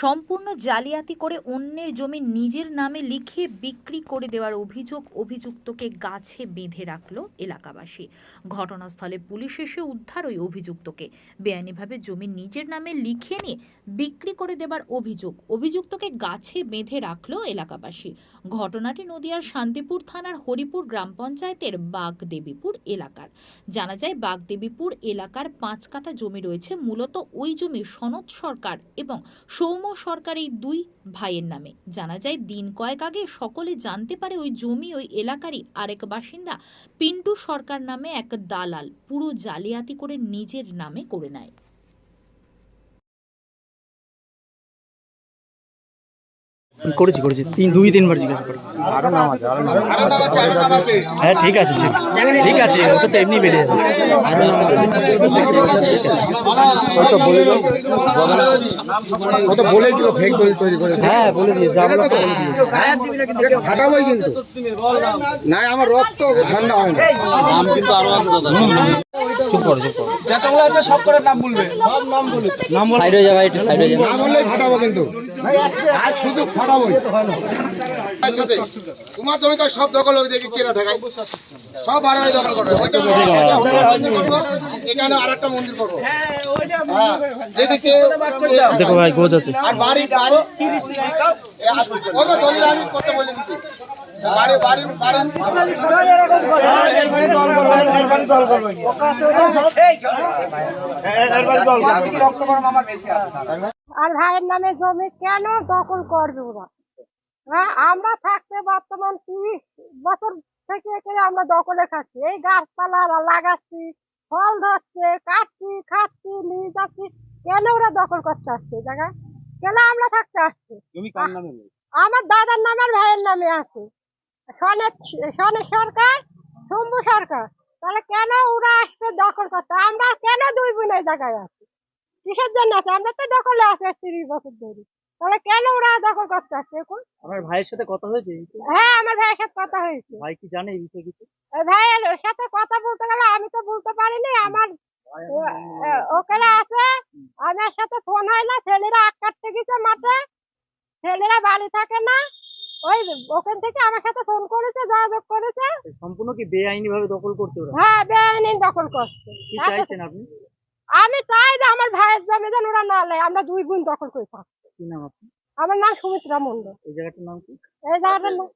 সম্পূর্ণ জালিয়াতি করে অন্যের জমি নিজের নামে লিখে বিক্রি করে দেওয়ার অভিযোগ অভিযুক্তকে গাছে বেঁধে রাখল এলাকাবাসী। ঘটনাস্থলে পুলিশ এসে উদ্ধার ওই অভিযুক্তকে। বেআইনিভাবে জমি নিজের নামে লিখে নিয়ে বিক্রি করে দেবার অভিযোগ অভিযুক্তকে গাছে বেঁধে রাখল এলাকাবাসী। ঘটনাটি নদিয়ার শান্তিপুর থানার হরিপুর গ্রাম পঞ্চায়েতের বাগদেবীপুর এলাকার। জানা যায়, বাগদেবীপুর এলাকার পাঁচ কাটা জমি রয়েছে। মূলত ওই জমি সনদ সরকার এবং সৌম্য সরকার এই দুই ভাইয়ের নামে। জানা যায়, দিন কয়েক আগে সকলে জানতে পারে ওই জমি ওই এলাকারই আরেক বাসিন্দা পিন্টু সরকার নামে এক দালাল পুরো জালিয়াতি করে নিজের নামে করে নেয়। করেছি করেছি। তিন দুই তিনবার জিজ্ঞাসা করি হ্যাঁ ঠিক আছে ঠিক। আছে ও তো এমনি বেরিয়ে যাবে। হ্যাঁ বলে দিয়েছে যা বলার তা বলে দিয়েছে। কিন্তু। না আমার রক্ত ঠান্ডা হয় না। নাম কিন্তু আরও আছে চুপ করো চুপ করো। যতগুলো আছে সব করে নাম বলবে। সব নাম বলবে। নাম সাইড হয়ে যাবে একটু সাইড হয়ে যাবে। না বললেই ফাটাবো কিন্তু। আজ শুধু ফাটাবোই তোমার তুমি তো সব দখল হবে দেখি কেরা ঢাকায় সব বাড়াবাড়ি দখল করবে এখানে আর একটা মন্দির করব হ্যাঁ যেদিকে দেখো ভাই গোজ আছে। আর বাড়ি আর কত দলিল আমি কত বলে দিচ্ছি? আর ভাইয়ের নামে জমি কেন দখল করবে ওরা হ্যাঁ আমরা থাকতে বর্তমান তিরিশ বছর থেকে আমরা দখলে খাচ্ছি। এই গাছপালা লাগাচ্ছি ফল ধরছে কাটছি খাচ্ছি নিয়ে যাচ্ছি। কেন ওরা দখল করতে আসছে এই জায়গায়? কেন আমরা থাকতে আসছি? আমার দাদার নাম আর ভাইয়ের নামে আছে। সনের সরকার শম্ভু সরকার। তাহলে কেন ওরা আসছে দখল করতে? আমরা কেন দুই বোন এই জায়গায় আছি? কিসের জন্য আছে? আমরা তো দখলে আছি তিরিশ বছর ধরে। তাহলে কেন ওরা দখল করতে আসছে এখন? আমার ভাইয়ের সাথে কথা হয়েছে? হ্যাঁ আমার ভাইয়ের সাথে কথা হয়েছে। ভাই কি জানে এই বিষয়ে কিছু? ভাইয়ের সাথে কথা বলতে গেলে আমি তো বলতে পারিনি আমার ওখানে আছে আমার সাথে ফোন হয় না ছেলেরা আগ কাটতে গেছে মাঠে। ছেলেরা বাড়ি থাকে না ওই ওখান থেকে আমার সাথে ফোন করেছে যোগাযোগ করেছে। সম্পূর্ণ কি বেআইনি ভাবে দখল করছে ওরা? হ্যাঁ বেআইনি দখল করছে। কি চাইছেন আপনি? আমি চাই যে আমার ভাইয়ের জমি যেন ওরা না নেয় আমরা দুই বোন দখল করে থাকি। কি নাম আপনি আমার নাম সুমিত্রা মন্ডল এই জায়গাটার নাম কি? এই জায়গাটার নাম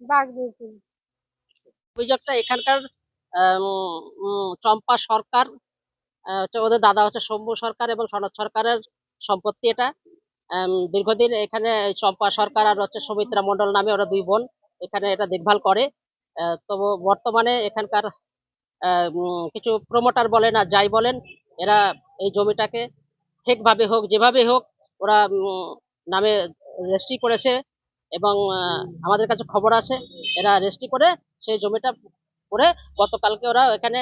বাগদিপুর। অভিযোগটা এখানকার চম্পা সরকার হচ্ছে ওদের দাদা হচ্ছে শম্ভু সরকার এবং সনদ সরকারের সম্পত্তি এটা। দীর্ঘদিন এখানে চম্পা সরকার আর হচ্ছে সৌমিত্রা মণ্ডল নামে ওরা দুই বোন, এখানে এটা দেখভাল করে। তো বর্তমানে এখানকার কিছু প্রমোটার বলেন আর যাই বলেন, এরা এই জমিটাকে ঠিকভাবে হোক, যেভাবে হোক ওরা নামে রেজিস্ট্রি করেছে এবং আমাদের কাছে খবর আছে, এরা রেজিস্ট্রি করে সেই জমিটা করে গতকালকে ওরা এখানে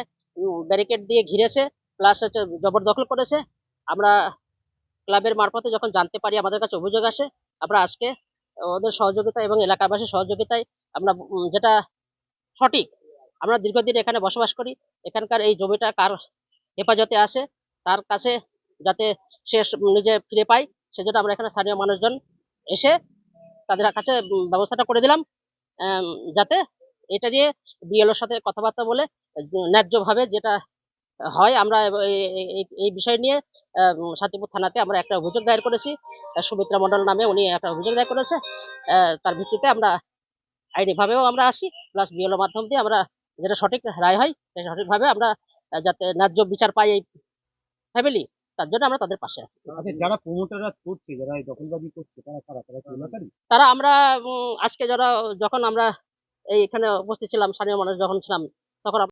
ব্যারিকেড দিয়ে ঘিরেছে প্লাস হচ্ছে জবরদখল করেছে। আমরা ক্লাবের মারফতে যখন জানতে পারি আমাদের কাছে অভিযোগ আসে, আমরা আজকে ওদের সহযোগিতা এবং এলাকাবাসীর সহযোগিতায় আমরা যেটা সঠিক, আমরা দীর্ঘদিন এখানে বসবাস করি, এখানকার এই জমিটা কার হেফাজতে আছে, তার কাছে যাতে সে নিজে ফিরে পায়, সেজন্য আমরা এখানে স্থানীয় মানুষজন এসে তাদের কাছে ব্যবস্থাটা করে দিলাম যাতে এটা নিয়ে বিএলওর সাথে কথাবার্তা বলে ন্যায্যভাবে যেটা হয় আমরা এই- বিষয় নিয়ে শান্তিপুর থানাতে আমরা একটা অভিযোগ দায়ের করেছি। সুমিত্রা মণ্ডল নামে উনি একটা অভিযোগ দায়ের করেছে। তার ভিত্তিতে আমরা আইনি ভাবেও আমরা আসি প্লাস বিএলও মাধ্যম দিয়ে আমরা যেটা সঠিক রায় হয় সেটা সঠিকভাবে আমরা যাতে ন্যায্য বিচার পাই এই ফ্যামিলি তার জন্য আমরা তাদের পাশে আছি। আচ্ছা যারা প্রমোটাররা করছে যারা দখলবাজি করছে তারা কারা? তারা তারা আমরা আজকে যারা যখন আমরা এই এখানে উপস্থিত ছিলাম স্থানীয় মানুষ যখন ছিলাম তখন